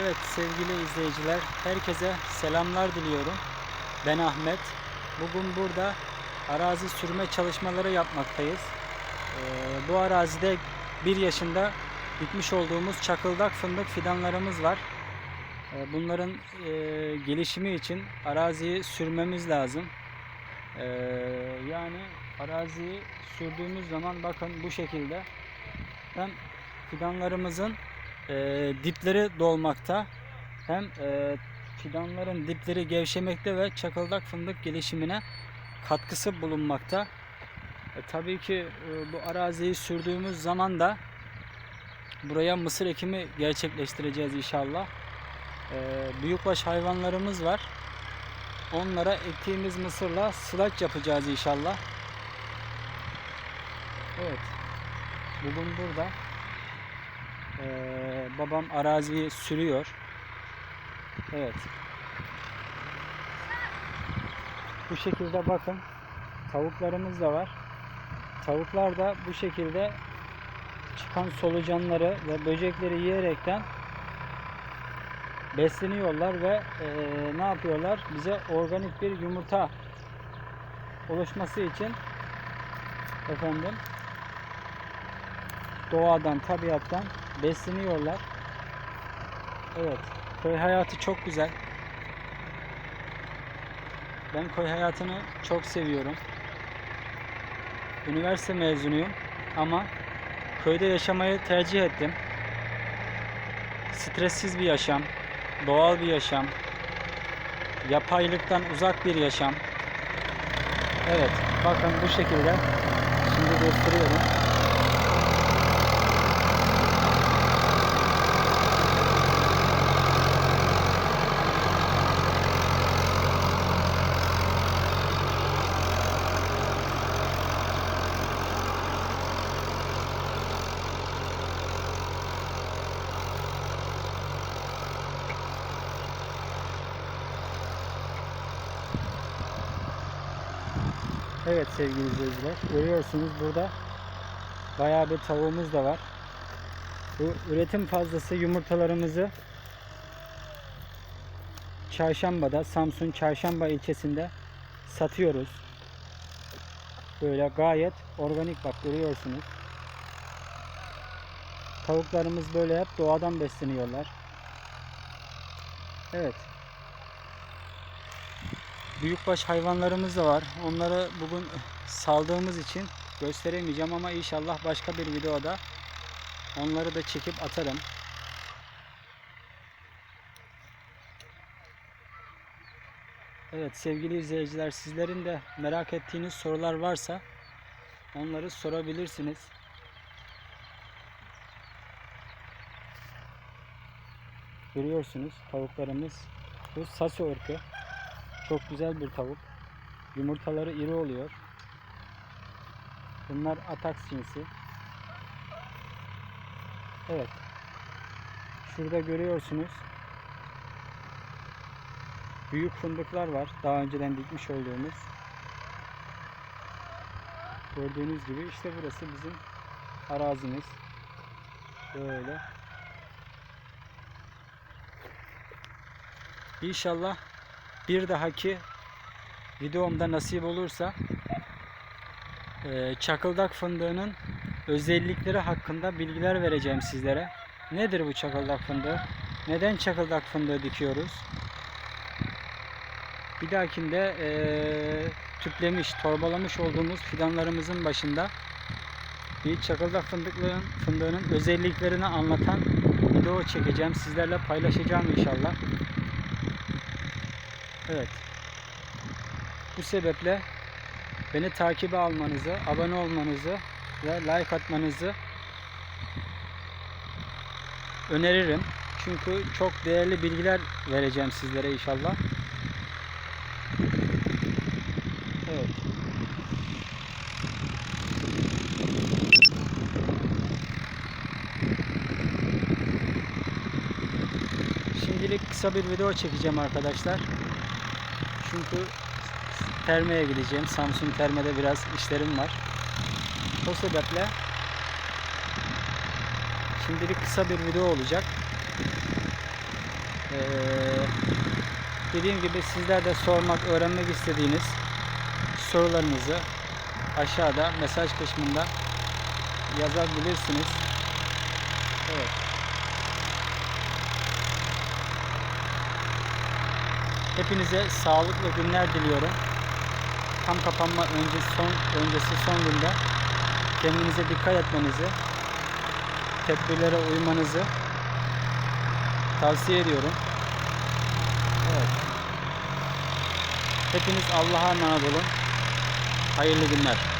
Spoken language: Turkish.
Evet sevgili izleyiciler, herkese selamlar diliyorum. Ben Ahmet. Bugün burada arazi sürme çalışmaları yapmaktayız. Ee, bu arazide bir yaşında dikmiş olduğumuz çakıldak fındık fidanlarımız var. Ee, bunların e, gelişimi için araziyi sürmemiz lazım. Ee, yani araziyi sürdüğümüz zaman bakın bu şekilde hem fidanlarımızın e, dipleri dolmakta hem e, fidanların dipleri gevşemekte ve çakıldak fındık gelişimine katkısı bulunmakta. E, tabii ki e, bu araziyi sürdüğümüz zaman da buraya mısır ekimi gerçekleştireceğiz inşallah. E, büyükbaş hayvanlarımız var. Onlara ektiğimiz mısırla sılaç yapacağız inşallah. Evet. Bugün burada. Ee, babam araziyi sürüyor. Evet. Bu şekilde bakın. Tavuklarımız da var. Tavuklar da bu şekilde çıkan solucanları ve böcekleri yiyerekten besleniyorlar ve eee, ne yapıyorlar? Bize organik bir yumurta oluşması için efendim doğadan, tabiattan besleniyorlar. Evet, köy hayatı çok güzel. Ben köy hayatını çok seviyorum. Üniversite mezunuyum ama köyde yaşamayı tercih ettim. Stressiz bir yaşam, doğal bir yaşam, yapaylıktan uzak bir yaşam. Evet, bakın bu şekilde. Şimdi gösteriyorum. Evet sevgili izleyiciler görüyorsunuz burada bayağı bir tavuğumuz da var. Bu üretim fazlası yumurtalarımızı Çarşamba'da Samsun Çarşamba ilçesinde satıyoruz. Böyle gayet organik bak görüyorsunuz. Tavuklarımız böyle hep doğadan besleniyorlar. Evet. Büyükbaş hayvanlarımız da var. Onları bugün saldığımız için gösteremeyeceğim ama inşallah başka bir videoda onları da çekip atarım. Evet sevgili izleyiciler sizlerin de merak ettiğiniz sorular varsa onları sorabilirsiniz. Görüyorsunuz tavuklarımız bu saso ırkı. Çok güzel bir tavuk. Yumurtaları iri oluyor. Bunlar ataks cinsi. Evet. Şurada görüyorsunuz. Büyük fındıklar var. Daha önceden dikmiş olduğumuz. Gördüğünüz gibi işte burası bizim arazimiz. Böyle. İnşallah bir dahaki videomda nasip olursa e, çakıldak fındığının özellikleri hakkında bilgiler vereceğim sizlere. Nedir bu çakıldak fındığı? Neden çakıldak fındığı dikiyoruz? Bir dahakinde e, tüplemiş, torbalamış olduğumuz fidanlarımızın başında bir çakıldak fındıklığın, fındığının özelliklerini anlatan video çekeceğim. Sizlerle paylaşacağım inşallah. Evet. Bu sebeple beni takibe almanızı, abone olmanızı ve like atmanızı öneririm. Çünkü çok değerli bilgiler vereceğim sizlere inşallah. Evet. Şimdilik kısa bir video çekeceğim arkadaşlar. Çünkü termeye gideceğim. Samsun termede biraz işlerim var. O sebeple şimdilik kısa bir video olacak. Ee, dediğim gibi sizler de sormak, öğrenmek istediğiniz sorularınızı aşağıda mesaj kısmında yazabilirsiniz. Evet. Hepinize sağlıklı günler diliyorum. Tam kapanma öncesi son öncesi son günde kendinize dikkat etmenizi, tedbirlere uymanızı tavsiye ediyorum. Evet. Hepiniz Allah'a emanet olun. Hayırlı günler.